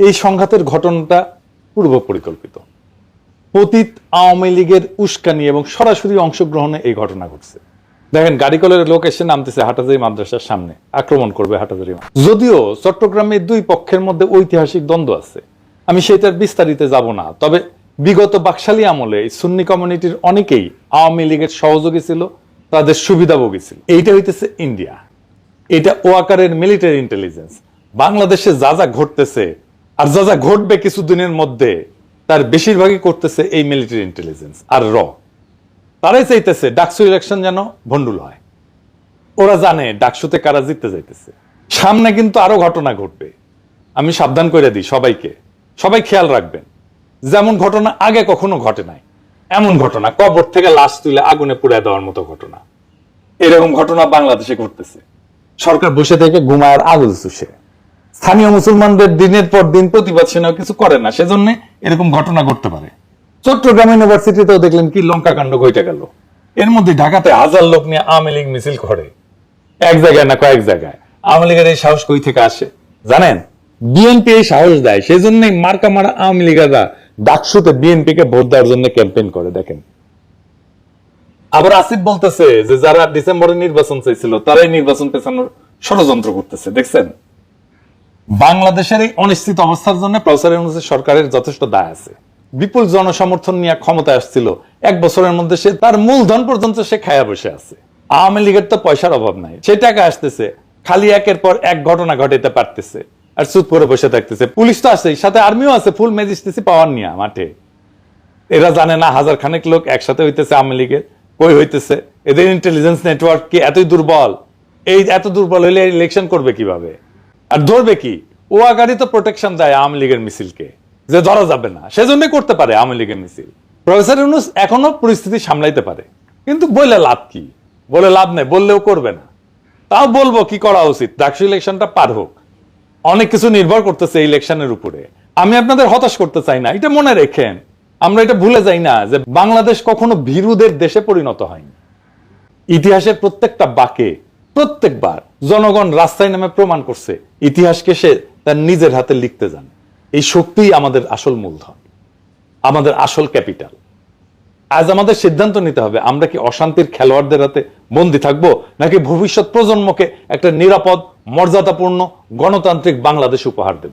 এই সংঘাতের ঘটনাটা পূর্ব পরিকল্পিত পতিত আওয়ামী লীগের উস্কানি এবং সরাসরি অংশগ্রহণে এই ঘটনা ঘটছে। দেখেন গাড়ি কলের লোক এসে নামতেছে হাটাজারি মাদ্রাসার সামনে, আক্রমণ করবে হাটাজারি যদিও চট্টগ্রামে দুই পক্ষের মধ্যে ঐতিহাসিক দ্বন্দ্ব আছে। আমি সেটার বিস্তারিতে যাব না, তবে বিগত বাকশালী আমলে সুন্নি কমিউনিটির অনেকেই আওয়ামী লীগের সহযোগী ছিল, তাদের সুবিধাভোগী ছিল। এইটা হইতেছে ইন্ডিয়া। এটা ওয়াকারের মিলিটারি ইন্টেলিজেন্স বাংলাদেশে যা যা ঘটতেছে আর যা যা ঘটবে কিছুদিনের মধ্যে, তার বেশিরভাগই করতেছে এই মিলিটারি ইন্টেলিজেন্স আর র। তারাই চাইতেছে ডাকসু ইলেকশন যেন ভন্ডুল হয়। ওরা জানে ডাকসুতে কারা জিততে যাইতেছে সামনে কিন্তু আরও ঘটনা ঘটবে। আমি সাবধান করে দিই সবাইকে। সবাই খেয়াল রাখবেন। যেমন ঘটনা আগে কখনো ঘটে নাই, এমন ঘটনা কবর থেকে লাশ তুলে আগুনে পুড়ে দেওয়ার মতো ঘটনা। এরকম ঘটনা বাংলাদেশে ঘটতেছে। সরকার বসে থেকে ঘুমায় আর আগুল চুষে। স্থানীয় মুসলমানদের দিনের পর দিন প্রতিবাদ সেনাও কিছু করে না, সেজন্য এরকম ঘটনা ঘটতে পারে। চট্টগ্রাম ইউনিভার্সিটিতেও দেখলেন কি লঙ্কা কাণ্ড ঘটে গেল। এর মধ্যে ঢাকাতে হাজার লোক নিয়ে আওয়ামী লীগ মিছিল করে। এক জায়গায় না কয়েক জায়গায়। আওয়ামী লীগের এই সাহস কই থেকে আসে? জানেন? বিএনপি এই সাহস দেয় সেই জন্যই মার্কা মারা আওয়ামী লীগেরা ডাকসুতে বিএনপি কে ভোট দেওয়ার জন্য ক্যাম্পেইন করে, দেখেন। আবার আসিফ বলতেছে যে, যারা ডিসেম্বরে নির্বাচন চাইছিল, তারাই নির্বাচন পেছানোর ষড়যন্ত্র করতেছে, দেখছেন? বাংলাদেশের এই অনিশ্চিত অবস্থার জন্য প্রফেসর ইউনূসের সরকারের যথেষ্ট দায় আছে। বিপুল জনসমর্থন নিয়ে ক্ষমতায় আসছিল। এক বছরের মধ্যে সে তার মূলধন পর্যন্ত সে খায়া বসে আছে। আওয়ামী লীগের তো পয়সার অভাব নাই। সে টাকা আসতেছে। খালি একের পর এক ঘটনা ঘটাইতে পারতেছে। আর চুপ করে বসে থাকতেছে। পুলিশ তো আছে সাথে আর্মিও আছে ফুল ম্যাজিস্ট্রেসি পাওয়ার নিয়ে মাঠে। এরা জানে না, হাজার খানেক লোক একসাথে হইতেছে আওয়ামী লীগের। কই হইতেছে? এদের ইন্টেলিজেন্স নেটওয়ার্ক কি এতই দুর্বল? এই এত দুর্বল হইলে ইলেকশন করবে কীভাবে? আর ধরবে কি? ও আগারই তো প্রোটেকশন দেয় আওয়ামী লীগের মিছিলকে। যে ধরা যাবে না। সেজন্যই করতে পারে আওয়ামী লীগের মিছিল। প্রফেসর ইউনুস এখনও পরিস্থিতি সামলাইতে পারে। কিন্তু বলে লাভ কি? বলে লাভ নেই, বললেও করবে না। তাও বলব কি করা উচিত? ডাকসু ইলেকশনটা পার হোক। অনেক কিছু নির্ভর করতেছে ইলেকশনের উপরে। আমি আপনাদের হতাশ করতে চাই না। এটা মনে রেখেন। আমরা এটা ভুলে যাই না যে বাংলাদেশ কখনো ভীরুদের দেশে পরিণত হয়নি। ইতিহাসের প্রত্যেকটা বাকে প্রত্যেকবার জনগণ রাস্তায় নামে প্রমাণ করছে, ইতিহাসকে সে তার নিজের হাতে লিখতে জানে। এই শক্তিই আমাদের আসল মূলধন, আমাদের আসল ক্যাপিটাল। আজ আমাদের সিদ্ধান্ত নিতে হবে, আমরা কি অশান্তির খেলোয়াড়দের হাতে বন্দী থাকব, নাকি ভবিষ্যৎ প্রজন্মকে একটা নিরাপদ, মর্যাদাপূর্ণ, গণতান্ত্রিক বাংলাদেশ উপহার দেব?